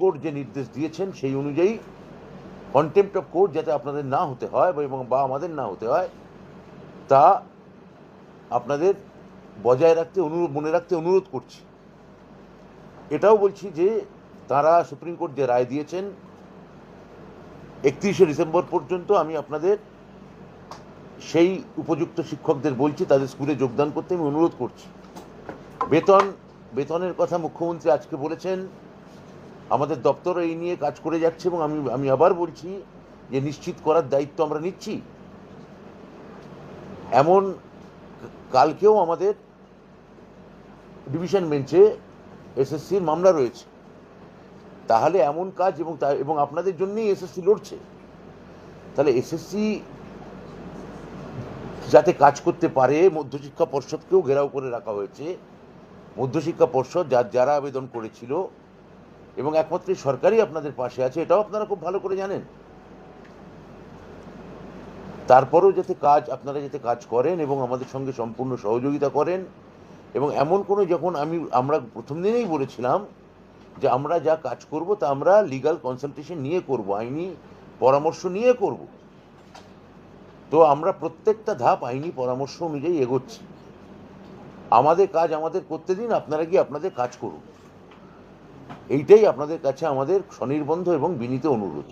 Court যে নির্দেশ দিয়েছেন, সেই অনুযায়ী কন্টেম্প্ট অফ কোর্ট যাতে আপনাদের না হতে হয় এবং বা আমাদের না হতে হয়, তা আপনাদের বজায় রাখতে, অনুরোধ, মনে রাখতে অনুরোধ করছি। এটাও বলছি যে তারা সুপ্রিম কোর্ট যে রায় দিয়েছেন, একত্রিশে ডিসেম্বর পর্যন্ত আমি আপনাদের সেই উপযুক্ত শিক্ষকদের বলছি, তাদের স্কুলে যোগদান করতে আমি অনুরোধ করছি। বেতন, বেতনের কথা মুখ্যমন্ত্রী আজকে বলেছেন আমাদের দপ্তর এই নিয়ে কাজ করে যাচ্ছে এবং আমি আমি আবার বলছি যে নিশ্চিত করার দায়িত্ব আমরা নিচ্ছি। এমন কালকেও আমাদের ডিভিশন বেঞ্চে এসএসসির মামলা রয়েছে। তাহলে এমন কাজ এবং তা- এবং আপনাদের জন্যই এসএসসি লড়ছে। তাহলে এসএসসি যাতে কাজ করতে পারে, মধ্যশিক্ষা পর্ষদকেও ঘেরাও করে রাখা হয়েছে। মধ্যশিক্ষা পর্ষদ যার যারা আবেদন করেছিল এবং একমাত্র সরকারই আপনাদের পাশে আছে, এটাও আপনারা খুব ভালো করে জানেন। তারপরেও যাতে কাজ, আপনারা যাতে কাজ করেন এবং আমাদের সঙ্গে সম্পূর্ণ সহযোগিতা করেন, এবং এমন কোনো যখন আমি, আমরা প্রথম দিনেই বলেছিলাম যে আমরা যা কাজ করব তা আমরা লিগাল কনসালটেশন নিয়ে করব, আইনি পরামর্শ নিয়ে করব। তো আমরা প্রত্যেকটা ধাপ আইনি পরামর্শ অনুযায়ী এগোচ্ছি। আমাদের কাজ আমাদের করতে দিন, আপনারা গিয়ে আপনাদের কাজ করুন। এইটাই আপনাদের কাছে আমাদের স্বনির্বন্ধ এবং বিনীত অনুরোধ।